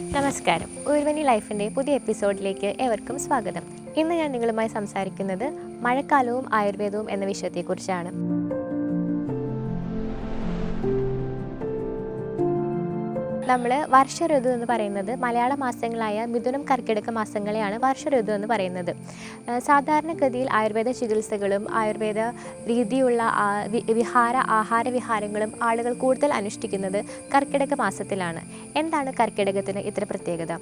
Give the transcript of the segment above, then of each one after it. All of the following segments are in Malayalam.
നമസ്കാരം. ഉയർവനി ലൈഫിന്റെ പുതിയ എപ്പിസോഡിലേക്ക് ഏവർക്കും സ്വാഗതം. ഇന്ന് ഞാൻ നിങ്ങളുമായി സംസാരിക്കുന്നത് മഴക്കാലവും ആയുർവേദവും എന്ന വിഷയത്തെക്കുറിച്ചാണ്. നമ്മൾ വർഷ ഋതു എന്ന് പറയുന്നത് മലയാള മാസങ്ങളായ മിഥുനം കർക്കിടക മാസങ്ങളെയാണ് വർഷ ഋതു എന്ന് പറയുന്നത്. സാധാരണഗതിയിൽ ആയുർവേദ ചികിത്സകളും ആയുർവേദ രീതിയുള്ള വിഹാര ആഹാര വിഹാരങ്ങളും ആളുകൾ കൂടുതൽ അനുഷ്ഠിക്കുന്നത് കർക്കിടക മാസത്തിലാണ്. എന്താണ് കർക്കിടകത്തിന് ഇത്ര പ്രത്യേകത?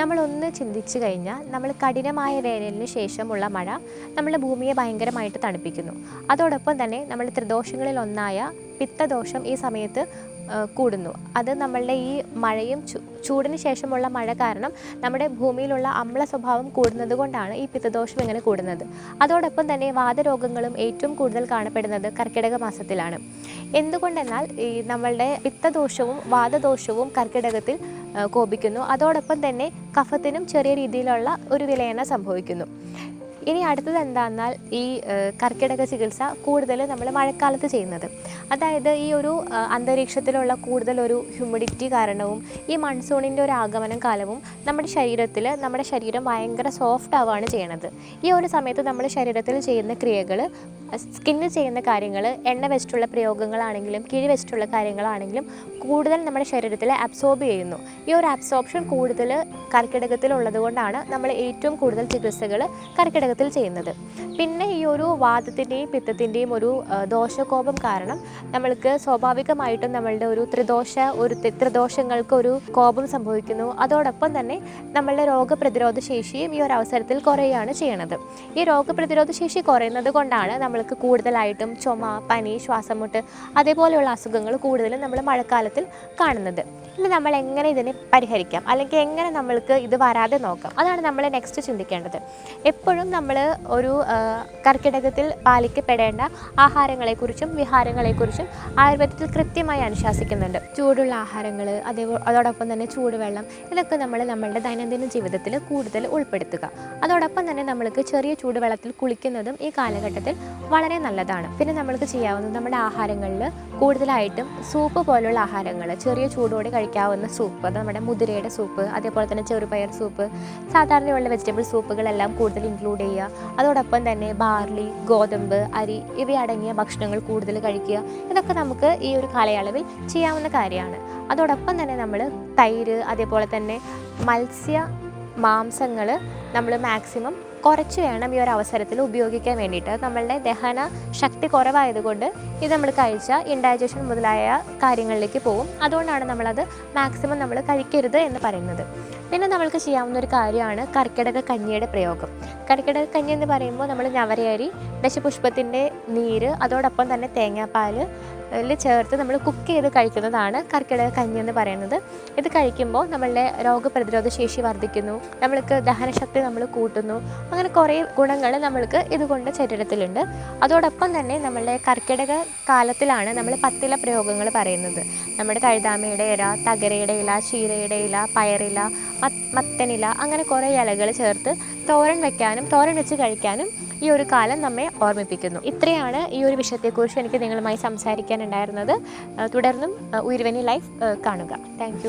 നമ്മളൊന്ന് ചിന്തിച്ചു കഴിഞ്ഞാൽ നമ്മൾ കഠിനമായ വേനലിന് ശേഷമുള്ള മഴ നമ്മുടെ ഭൂമിയെ ഭയങ്കരമായിട്ട് തണുപ്പിക്കുന്നു. അതോടൊപ്പം തന്നെ നമ്മൾ ത്രിദോഷങ്ങളിൽ ഒന്നായ പിത്തദോഷം ഈ സമയത്ത് കൂടുന്നു. അത് നമ്മളുടെ ഈ മഴയും ചൂടിന് ശേഷമുള്ള മഴ കാരണം നമ്മുടെ ഭൂമിയിലുള്ള അമ്ല സ്വഭാവം കൂടുന്നത് കൊണ്ടാണ് ഈ പിത്തദോഷം ഇങ്ങനെ കൂടുന്നത്. അതോടൊപ്പം തന്നെ വാതരോഗങ്ങളും ഏറ്റവും കൂടുതൽ കാണപ്പെടുന്നത് കർക്കിടക മാസത്തിലാണ്. എന്തുകൊണ്ടെന്നാൽ ഈ നമ്മളുടെ പിത്തദോഷവും വാതദോഷവും കർക്കിടകത്തിൽ കോപിക്കുന്നു. അതോടൊപ്പം തന്നെ കഫത്തിനും ചെറിയ രീതിയിലുള്ള ഒരു വിലയന സംഭവിക്കുന്നു. ഇനി അടുത്തത് എന്താണെന്നാൽ ഈ കർക്കിടക ചികിത്സ കൂടുതൽ നമ്മൾ മഴക്കാലത്ത് ചെയ്യുന്നത്. അതായത് ഈ ഒരു അന്തരീക്ഷത്തിലുള്ള കൂടുതൽ ഒരു ഹ്യൂമിഡിറ്റി കാരണവും ഈ മൺസൂണിന്റെ ഒരു ആഗമനം കാലവും നമ്മുടെ ശരീരത്തിൽ നമ്മുടെ ശരീരം ഭയങ്കര സോഫ്റ്റ് ആവുകയാണ് ചെയ്യണത്. ഈ ഒരു സമയത്ത് നമ്മൾ ശരീരത്തിൽ ചെയ്യുന്ന ക്രിയകൾ സ്കിന്നിൽ ചെയ്യുന്ന കാര്യങ്ങൾ എണ്ണ വെച്ചിട്ടുള്ള പ്രയോഗങ്ങളാണെങ്കിലും കിഴി വെച്ചിട്ടുള്ള കാര്യങ്ങളാണെങ്കിലും കൂടുതൽ നമ്മുടെ ശരീരത്തിൽ അബ്സോർബ് ചെയ്യുന്നു. ഈ ഒരു അബ്സോർപ്ഷൻ കൂടുതൽ കർക്കിടകത്തിലുള്ളത് കൊണ്ടാണ് നമ്മൾ ഏറ്റവും കൂടുതൽ ചികിത്സകൾ കർക്കിടകത്തിൽ ചെയ്യുന്നത്. പിന്നെ ഈ ഒരു വാദത്തിന്റെയും പിത്തത്തിന്റെയും ഒരു ദോഷകോപം കാരണം നമ്മൾക്ക് സ്വാഭാവികമായിട്ടും നമ്മളുടെ ഒരു ത്രിദോഷ ഒരു ത്രി- ത്രിദോഷങ്ങൾക്ക് ഒരു കോപം സംഭവിക്കുന്നു. അതോടൊപ്പം തന്നെ നമ്മളുടെ രോഗപ്രതിരോധ ശേഷിയും ഈ ഒരു അവസരത്തിൽ കുറയുകയാണ് ചെയ്യണത്. ഈ രോഗപ്രതിരോധ ശേഷി കുറയുന്നത് കൊണ്ടാണ് നമ്മൾക്ക് കൂടുതലായിട്ടും ചുമ പനി ശ്വാസമുട്ട് അതേപോലെയുള്ള അസുഖങ്ങൾ കൂടുതലും നമ്മൾ മഴക്കാലത്തിൽ കാണുന്നത്. ഇനി നമ്മൾ എങ്ങനെ ഇതിനെ പരിഹരിക്കാം? അല്ലെങ്കിൽ എങ്ങനെ നമ്മൾക്ക് ഇത് വരാതെ നോക്കാം? അതാണ് നമ്മൾ നെക്സ്റ്റ് ചിന്തിക്കേണ്ടത്. എപ്പോഴും നമ്മൾ ഒരു കർക്കിടകത്തിൽ പാലിക്കപ്പെടേണ്ട ആഹാരങ്ങളെക്കുറിച്ചും വിഹാരങ്ങളെക്കുറിച്ചും ആയുർവേദത്തിൽ കൃത്യമായി അനുശാസിക്കുന്നുണ്ട്. ചൂടുള്ള ആഹാരങ്ങൾ അതേ അതോടൊപ്പം തന്നെ ചൂടുവെള്ളം ഇതൊക്കെ നമ്മൾ നമ്മളുടെ ദൈനംദിന ജീവിതത്തിൽ കൂടുതൽ ഉൾപ്പെടുത്തുക. അതോടൊപ്പം തന്നെ നമ്മൾക്ക് ചെറിയ ചൂടുവെള്ളത്തിൽ കുളിക്കുന്നതും ഈ കാലഘട്ടത്തിൽ വളരെ നല്ലതാണ്. പിന്നെ നമ്മൾക്ക് ചെയ്യാവുന്നത് നമ്മുടെ ആഹാരങ്ങളിൽ കൂടുതലായിട്ടും സൂപ്പ് പോലുള്ള ആഹാരങ്ങൾ ചെറിയ ചൂടോടെ കഴിക്കാവുന്ന സൂപ്പ് അത് നമ്മുടെ മുതിരയുടെ സൂപ്പ് അതേപോലെ തന്നെ ചെറുപയർ സൂപ്പ് സാധാരണയുള്ള വെജിറ്റബിൾ സൂപ്പുകളെല്ലാം കൂടുതൽ ഇൻക്ലൂഡ് ചെയ്യുക. അതോടൊപ്പം തന്നെ ബാർലി ഗോതമ്പ് അരി ഇവയടങ്ങിയ ഭക്ഷണങ്ങൾ കൂടുതൽ കഴിക്കുക ഇതൊക്കെ നമുക്ക് ഈ ഒരു കാലയളവിൽ ചെയ്യാവുന്ന കാര്യമാണ്. അതോടൊപ്പം തന്നെ നമ്മൾ തൈര് അതേപോലെ തന്നെ മത്സ്യ മാംസങ്ങൾ നമ്മൾ മാക്സിമം കുറച്ച് വേണം ഈ ഒരു അവസരത്തിൽ ഉപയോഗിക്കാൻ വേണ്ടിയിട്ട്. നമ്മളുടെ ദഹന ശക്തി കുറവായതുകൊണ്ട് ഇത് നമ്മൾ കഴിച്ചാൽ ഇൻഡൈജഷൻ മുതലായ കാര്യങ്ങളിലേക്ക് പോകും. അതുകൊണ്ടാണ് നമ്മളത് മാക്സിമം നമ്മൾ കഴിക്കരുത് എന്ന് പറയുന്നത്. പിന്നെ നമ്മൾക്ക് ചെയ്യാവുന്ന ഒരു കാര്യമാണ് കർക്കിടക കഞ്ഞിയുടെ പ്രയോഗം. കർക്കിടക കഞ്ഞി എന്ന് പറയുമ്പോൾ നമ്മൾ ഞവരയരി ദശപുഷ്പത്തിന്റെ നീര് അതോടൊപ്പം തന്നെ തേങ്ങാപ്പാൽ ചേർത്ത് നമ്മൾ കുക്ക് ചെയ്ത് കഴിക്കുന്നതാണ് കർക്കിടക കഞ്ഞി എന്ന് പറയുന്നത്. ഇത് കഴിക്കുമ്പോൾ നമ്മളുടെ രോഗപ്രതിരോധ ശേഷി വർദ്ധിക്കുന്നു. നമ്മൾക്ക് ദഹനശക്തി നമ്മൾ കൂട്ടുന്നു. അങ്ങനെ കുറേ ഗുണങ്ങൾ നമ്മൾക്ക് ഇതുകൊണ്ട് ശരീരത്തിലുണ്ട്. അതോടൊപ്പം തന്നെ നമ്മളുടെ കർക്കിടക കാലത്തിലാണ് നമ്മൾ പത്തില പ്രയോഗങ്ങൾ പറയുന്നത്. നമ്മുടെ കഴുതാമയുടെ ഇല തകരയുടെ ഇല ചീരയുടെ ഇല പയറില മത്തനില അങ്ങനെ കുറേ ഇലകൾ ചേർത്ത് തോരൻ വെക്കാനും തോരൻ വെച്ച് കഴിക്കാനും ഈ ഒരു കാലം നമ്മെ ഓർമ്മിപ്പിക്കുന്നു. ഇത്രയാണ് ഈ ഒരു വിഷയത്തെക്കുറിച്ച് എനിക്ക് നിങ്ങളുമായി സംസാരിക്കാനുണ്ടായിരുന്നത്. തുടർന്നും ഉയർവനി ലൈഫ് കാണുക. താങ്ക്